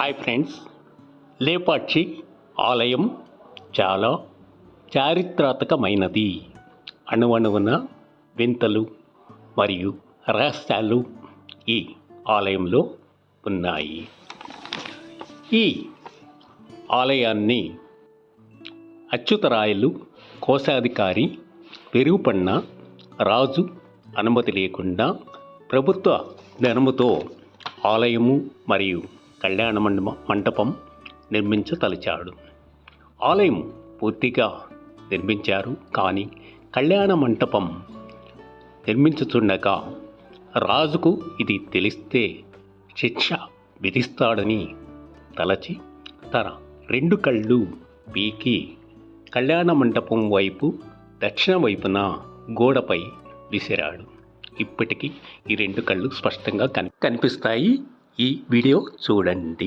Hi friends Lepakshi ఆలయం చాలా చారిత్రాత్మకమైనది. అణువణువున వింతలు మరియు రహస్యాలు ఈ ఆలయంలో ఉన్నాయి. ఈ ఆలయాన్ని అచ్యుతరాయలు కోశాధికారి పెరుగుపన్న రాజు అనుమతి లేకుండా ప్రభుత్వ ధనముతో ఆలయము మరియు కళ్యాణ మండపం మంటపం నిర్మించతలిచాడు. ఆలయం పూర్తిగా నిర్మించారు కానీ కళ్యాణ మంటపం నిర్మించుచుండగా రాజుకు ఇది తెలిస్తే శిక్ష విధిస్తాడని తలచి తన రెండు కళ్ళు పీకి కళ్యాణ మంటపం వైపు దక్షిణ వైపున గోడపై విసిరాడు. ఇప్పటికీ ఈ రెండు కళ్ళు స్పష్టంగా కని కనిపిస్తాయి. ఈ వీడియో చూడండి.